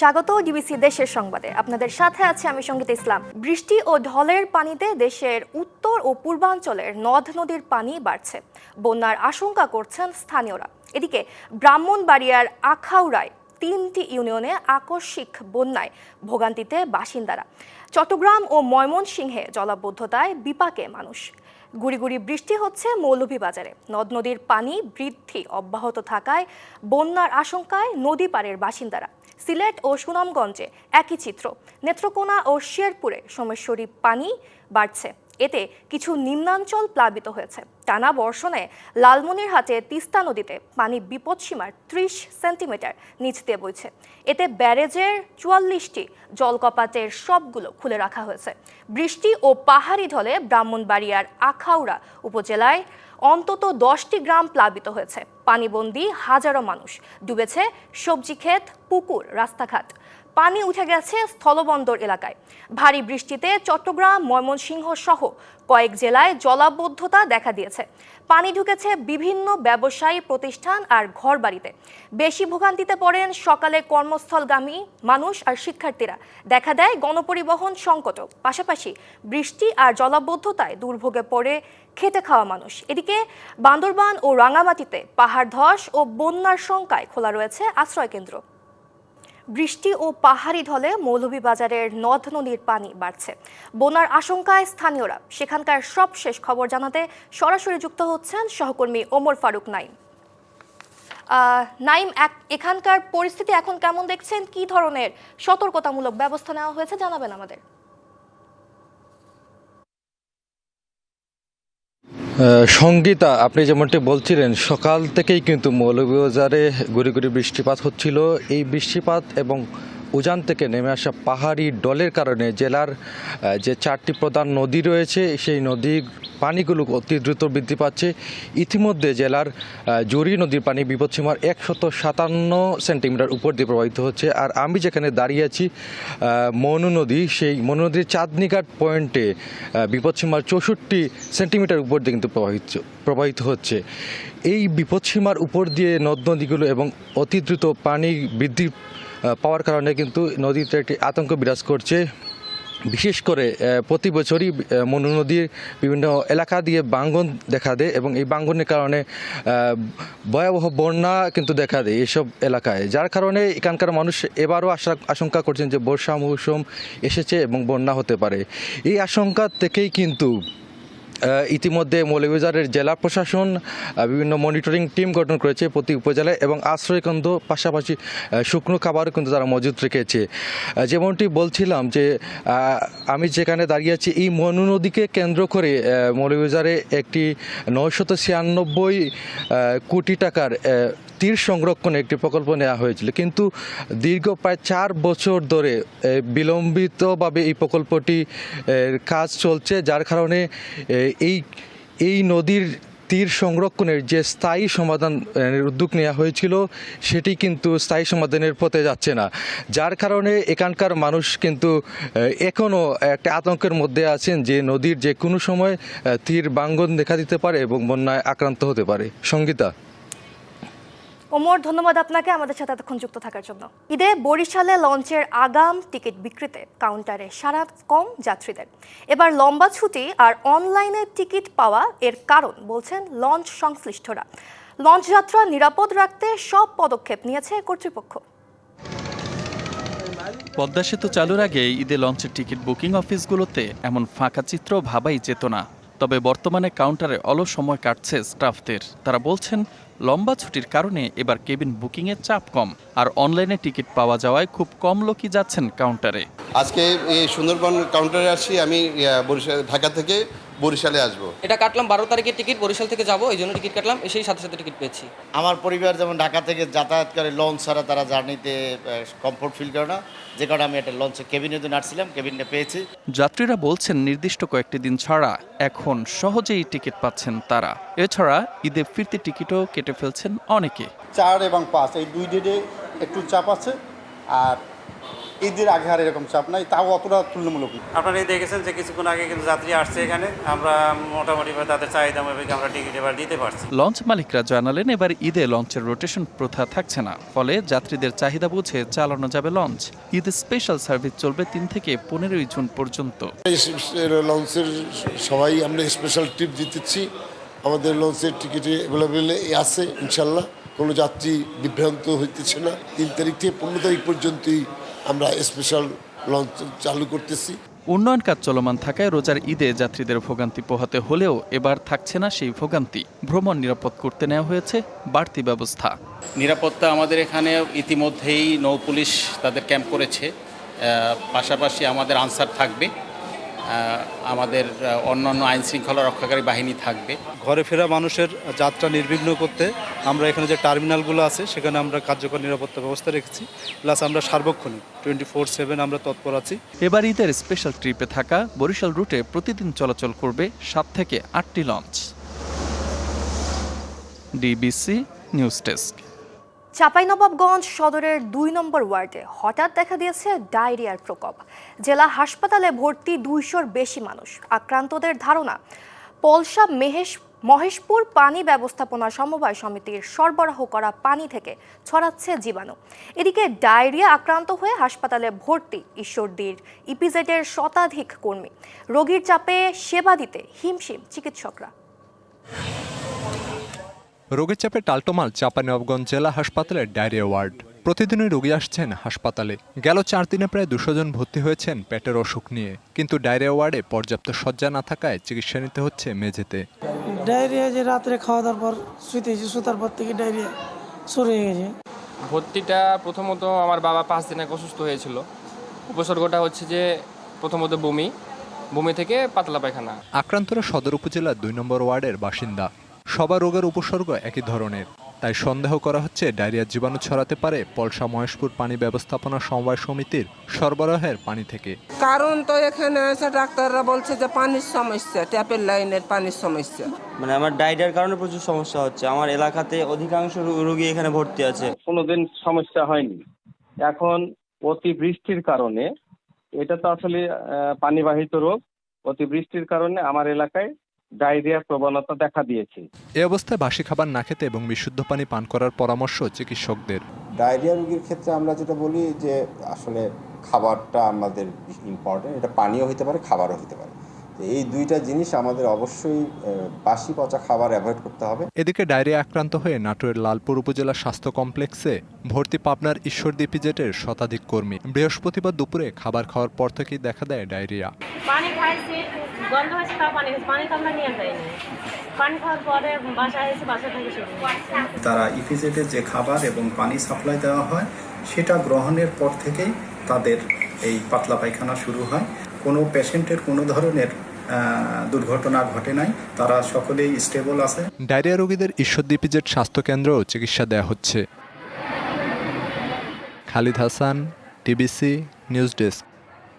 স্বাগত ডিবিসি দেশের সংবাদে। আপনাদের সাথে আছে আমি সংগীত ইসলাম। বৃষ্টি ও ঢলের পানিতে দেশের উত্তর ও পূর্বাঞ্চলের নদ নদীর পানি বাড়ছে। বন্যার আশঙ্কা করছেন স্থানীয়রা। এদিকে ব্রাহ্মণবাড়িয়ার আখাউড়ায় তিনটি ইউনিয়নে আকস্মিক বন্যায় ভোগান্তিতে বাসিন্দারা। চট্টগ্রাম ও ময়মনসিংহে জলাবদ্ধতায় বিপাকে মানুষ। গুড়ি গুড়ি বৃষ্টি হচ্ছে মৌলভীবাজারে। নদ নদীর পানি বৃদ্ধি অব্যাহত থাকায় বন্যার আশঙ্কায় নদী পাড়ের বাসিন্দারা। সিলেট ও সুনামগঞ্জে একই চিত্র। নেত্রকোনা ও শেরপুরে সোমেশ্বরী পানি বাড়ছে। এতে কিছু নিম্নাঞ্চল প্লাবিত হয়েছে। টানা বর্ষণে লালমনিরহাটে তিস্তা নদীতে পানি বিপদসীমার ত্রিশ সেন্টিমিটার নিচ দিয়ে বইছে। এতে ব্যারেজের চুয়াল্লিশটি জলকপাটের সবগুলো খুলে রাখা হয়েছে। বৃষ্টি ও পাহাড়ি ঢলে ব্রাহ্মণবাড়িয়ার আখাউড়া উপজেলায় অন্তত দশটি গ্রাম প্লাবিত হয়েছে। পানিবন্দী হাজারো মানুষ ডুবেছে সবজি ক্ষেত, পুকুর, রাস্তাঘাট। পানি উঠে গেছে স্থলবন্দর এলাকায়। ভারী বৃষ্টিতে চট্টগ্রাম, ময়মনসিংহ সহ কয়েক জেলায় জলাবদ্ধতা দেখা দিয়েছে। পানি ঢুকেছে বিভিন্ন ব্যবসায়ী প্রতিষ্ঠান আর ঘরবাড়িতে। বেশি ভোগান্তিতে পড়েন সকালে কর্মস্থলগামী মানুষ আর শিক্ষার্থীরা। দেখা দেয় গণপরিবহন সংকটও। পাশাপাশি বৃষ্টি আর জলাবদ্ধতায় দুর্ভোগে পড়ে খেতে খাওয়া মানুষ। এদিকে বান্দরবান ও রাঙামাটিতে পাহাড় ধস ও বন্যার শঙ্কায় খোলা রয়েছে আশ্রয়কেন্দ্র। বৃষ্টি ও পাহাড়ি ঢলে মৌলভীবাজারের নদ নদীর পানি বাড়ছে। বন্যার আশঙ্কায় স্থানীয়রা। সেখানকার সবশেষ খবর জানাতে সরাসরি যুক্ত হচ্ছেন সহকর্মী ওমর ফারুক নাইম নাইম এখানকার পরিস্থিতি এখন কেমন দেখছেন? কি ধরনের সতর্কতামূলক ব্যবস্থা নেওয়া হয়েছে? জানাবেন আমাদের। সঙ্গীতা, আপনি যেমনটি বলছিলেন, সকাল থেকেই কিন্তু মৌলভীবাজারে গুড়ি গুড়ি বৃষ্টিপাত হচ্ছিল। এই বৃষ্টিপাত এবং উজান থেকে নেমে আসা পাহাড়ি ডলের কারণে জেলার যে চারটি প্রধান নদী রয়েছে, সেই নদীর পানিগুলো অতি দ্রুত বৃদ্ধি পাচ্ছে। ইতিমধ্যে জেলার জুরি নদীর পানি বিপদসীমার একশত সাতান্ন সেন্টিমিটার উপর দিয়ে প্রবাহিত হচ্ছে। আর আমি যেখানে দাঁড়িয়ে আছি মনু নদী, সেই মনু নদীর চাঁদনিঘাট পয়েন্টে বিপদসীমার চৌষট্টি সেন্টিমিটার উপর দিয়ে কিন্তু প্রবাহিত প্রবাহিত হচ্ছে। এই বিপদসীমার উপর দিয়ে নদ নদীগুলো এবং অতি দ্রুত পানি বৃদ্ধি পাওয়ার কারণে কিন্তু নদীতে একটি আতঙ্ক বিরাজ করছে। বিশেষ করে প্রতি বছরই মনু নদীর বিভিন্ন এলাকা দিয়ে বাঙ্গন দেখা দেয় এবং এই বাঙ্গনের কারণে ভয়াবহ বন্যা কিন্তু দেখা দেয় এইসব এলাকায়। যার কারণে এখানকার মানুষ এবারও আশা, আশঙ্কা করছেন যে বর্ষা মৌসুম এসেছে এবং বন্যা হতে পারে। এই আশঙ্কা থেকেই কিন্তু ইতিমধ্যে মৌলভীবাজারের জেলা প্রশাসন বিভিন্ন মনিটরিং টিম গঠন করেছে প্রতি উপজেলায় এবং আশ্রয়কেন্দ্র পাশাপাশি শুকনো খাবারও কিন্তু তারা মজুত রেখেছে। যেমনটি বলছিলাম যে আমি যেখানে দাঁড়িয়ে আছি, এই মনু নদীকে কেন্দ্র করে মৌলভীবাজারে একটি নয়শত ছিয়ানব্বই কোটি টাকার তীর সংরক্ষণে একটি প্রকল্প নেওয়া হয়েছিল। কিন্তু দীর্ঘ প্রায় চার বছর ধরে বিলম্বিতভাবে এই প্রকল্পটি কাজ চলছে, যার কারণে এই এই নদীর তীর সংরক্ষণের যে স্থায়ী সমাধান উদ্যোগ নেওয়া হয়েছিল, সেটি কিন্তু স্থায়ী সমাধানের পথে যাচ্ছে না। যার কারণে এখানকার মানুষ কিন্তু এখনও একটা আতঙ্কের মধ্যে আছেন যে নদীর যে কোনো সময় তীর বাঙ্গন দেখা দিতে পারে এবং বন্যায় আক্রান্ত হতে পারে। সঙ্গীতা? ওমর ধন্যবাদ আপনাকে আমাদের সাথে এতক্ষণ যুক্ত থাকার জন্য। ঈদে বরিশালে লঞ্চের আগাম টিকিট বিক্রিতে কাউন্টারে সারা কম যাত্রীদের। এবার লম্বা ছুটি আর অনলাইনে টিকিট পাওয়া এর কারণ বলছেন লঞ্চ সংশ্লিষ্টরা। লঞ্চ যাত্রা নিরাপদ রাখতে সব পদক্ষেপ নিয়েছে কর্তৃপক্ষ। পদ্মা সেতু চালুর আগে ঈদে লঞ্চের টিকিট বুকিং অফিসগুলোতে এমন ফাঁকা চিত্র ভাবাই যেত না। তবে বর্তমানে কাউন্টারে অলস সময় কাটছে স্টাফদের। তারা বলছেন লম্বা ছুটির কারণে এবার কেবিন বুকিংয়ের চাপ কম আর অনলাইনে টিকিট পাওয়া যাওয়ায় খুব কম লোকই যাচ্ছেন কাউন্টারে। আজকে এই সুন্দরবন কাউন্টারে আসি, আমি বরিশাল, ঢাকা থেকে বরিশালে আসব। এটা কাটলাম বারো তারিখের টিকিট বরিশাল থেকে যাব এই জন্য টিকিট কাটলাম সেই সাথে সাথে টিকিট পেয়েছি। আমার পরিবার যেমন ঢাকা থেকে যাতায়াত করে লঞ্চ ছাড়া তারা জার্নিতে কমফোর্ট ফিল করে না। যে কারণে আমি একটা লঞ্চে কেবিনে দিন আসছিলাম কেবিনটা পেয়েছি। যাত্রীরা বলছেন নির্দিষ্ট কয়েকটি দিন ছাড়া এখন সহজেই টিকিট পাচ্ছেন তারা। এছাড়া ঈদে ফিরতি টিকিটও কেটে ফেলছেন অনেকে। চার এবং পাঁচ এই দুই ডেটে একটু চাপ আছে। আর ঈদের আগে আর এরকম চাপ নাই তাও অতটা তুলনামূলক না। আপনারা এই দেখেছেন যে কিছুক্ষণ আগে কিন্তু যাত্রী আসছে এখানে আমরা মোটামুটি তাদের চাহিদা মোতাবেক আমরা টিকিট এবার দিতে পারছি। লঞ্চ মালিকরা জানালেন এবার ঈদে লঞ্চের রোটেশন প্রথা থাকছে না ফলে যাত্রীদের চাহিদা বুঝে চালানো যাবে লঞ্চ। ঈদ স্পেশাল সার্ভিস চলবে তিন থেকে পনেরোই জুন পর্যন্ত। লঞ্চের সবাই আমরা স্পেশাল ট্রিপ দিতেছি আমাদের লঞ্চের টিকিটে অ্যাভেলেবেল আছে ইনশাল্লাহ। কোনো যাত্রী বিভ্রান্ত হইতেছে না। তিন তারিখ থেকে পনেরো তারিখ পর্যন্তই আমরা স্পেশাল লঞ্চ চালু করতেছি। উন্নয়ন কাজ চলমান থাকায় রোজার ঈদে যাত্রীদের ভোগান্তি পোহাতে হলেও এবার থাকছে না সেই ভোগান্তি। ভ্রমণ নিরাপদ করতে নেওয়া হয়েছে বাড়তি ব্যবস্থা। নিরাপত্তা আমাদের এখানে ইতিমধ্যেই নৌ পুলিশ তাদের ক্যাম্প করেছে। পাশাপাশি আমাদের আনসার থাকবে। আমাদের অন্যান্য আইন শৃঙ্খলা রক্ষাকারী বাহিনী থাকবে। ঘরে ফেরা মানুষের যাত্রা নির্বিঘ্ন করতে আমরা এখানে যে টার্মিনালগুলো আছে সেখানে আমরা কার্যকর নিরাপত্তা ব্যবস্থা রেখেছি প্লাস আমরা সার্বক্ষণিক টোয়েন্টি ফোর সেভেন আমরা তৎপর আছি। এবার ঈদের স্পেশাল ট্রিপে থাকা বরিশাল রুটে প্রতিদিন চলাচল করবে সাত থেকে আটটি launch DBC news desk Chapainawabganj সদরের দুই নম্বর ওয়ার্ডে হঠাৎ দেখা দিয়েছে ডায়রিয়ার প্রকোপ। জেলা হাসপাতালে ভর্তি দুইশোর বেশি মানুষ। আক্রান্তদের ধারণা, পলসা মেহেশ মহেশপুর পানি ব্যবস্থাপনা সমবায় সমিতির সরবরাহ করা পানি থেকে ছড়াচ্ছে জীবাণু। এদিকে ডায়রিয়া আক্রান্ত হয়ে হাসপাতালে ভর্তি ঈশ্বরদীর ইপিজেডের শতাধিক কর্মী। রোগীর চাপে সেবা দিতে হিমশিম চিকিৎসকরা। রোগীর চাপে টালটোমাল চাঁপানবাবগঞ্জ জেলা হাসপাতালের ডায়রিয়া ওয়ার্ড। প্রতিদিনই রোগী আসছেন হাসপাতালে। গেল চার দিনে প্রায় দুশো জন ভর্তি হয়েছেন পেটের অসুখ নিয়ে। কিন্তু ডায়রিয়া ওয়ার্ডে পর্যাপ্ত শয্যা না থাকায় চিকিৎসা নিতে হচ্ছে মেঝেতে। ডায়রিয়া যে রাত্রে খাওয়া দাওয়ার পর শুইতেছি শুতার পর থেকে ডায়রিয়া শুরু হয়ে গেছে। ভর্তিটা প্রথমত আমার বাবা পাঁচ দিন আগে অসুস্থ হয়েছিল। উপসর্গটা হচ্ছে যে প্রথমত বমি বমি থেকে পাতলা পায়খানা। আক্রান্তরা সদর উপজেলার দুই নম্বর ওয়ার্ডের বাসিন্দা। সবার রোগের উপসর্গ একই ধরনের। তাই সন্দেহ করা হচ্ছে ডায়রিয়ার জীবাণু ছড়াতে পারে পলসা মহেশপুর পানি ব্যবস্থাপনা সমবায় সমিতির সরবরাহের পানি থেকে। কারণ তো এখানে এসে ডাক্তাররা বলছে যে পানির সমস্যা ট্যাপের লাইনের পানির সমস্যা। মানে আমার ডায়রিয়ার কারণে প্রচুর সমস্যা হচ্ছে। আমার এলাকাতে অধিকাংশ রোগী এখানে ভর্তি আছে। কোনোদিন সমস্যা হয়নি। এখন অতি বৃষ্টির কারণে এটা তো আসলে পানিবাহিত রোগ। অতি বৃষ্টির কারণে আমার এলাকায় ডায়রিয়ার প্রবণতা দেখা দিয়েছে। এ অবস্থায় বাসি খাবার না খেতে এবং বিশুদ্ধ পানি পান করার পরামর্শ চিকিৎসকদের। ডায়রিয়া রোগীর ক্ষেত্রে আমরা যেটা বলি যে আসলে খাবারটা আমাদের ইম্পর্টেন্ট এটা পানীয় হতে পারে খাবারও হতে পারে। এই দুইটা জিনিস আমাদের অবশ্যই বাসি পচা খাবার অ্যাভয়েড করতে হবে। এদিকে ডায়রিয়া আক্রান্ত হয়ে নাটোরের লালপুর উপজেলা স্বাস্থ্য কমপ্লেক্সে ভর্তি পাবনার ঈশ্বরদী পিজেটের শতাধিক কর্মী। বৃহস্পতিবার দুপুরে খাবার খাওয়ার পর থেকেই দেখা দেয় ডায়রিয়া। পানি খাইছি গন্ধ হয়েছে তাও পানি পানি তো আমরা নিয়ে যাইনি। পানি খাওয়ার পরে বাসায় এসে বাসা থেকে শুরু তারা ইপিজেডে যে খাবার এবং পানি সাপ্লাই দেওয়া হয় সেটা গ্রহণের পর থেকেই তাদের এই পাতলা পায়খানা শুরু হয়। কোনো পেশেন্টের কোনো ধরনের দুর্ঘটনা ঘটে নাই। তারা সকলেই স্টেবল আছে। ডায়রিয়া রোগীদের ঈশ্বরদী পিজেট স্বাস্থ্যকেন্দ্রেও চিকিৎসা দেয়া হচ্ছে। Khalid Hasan, DBC news desk.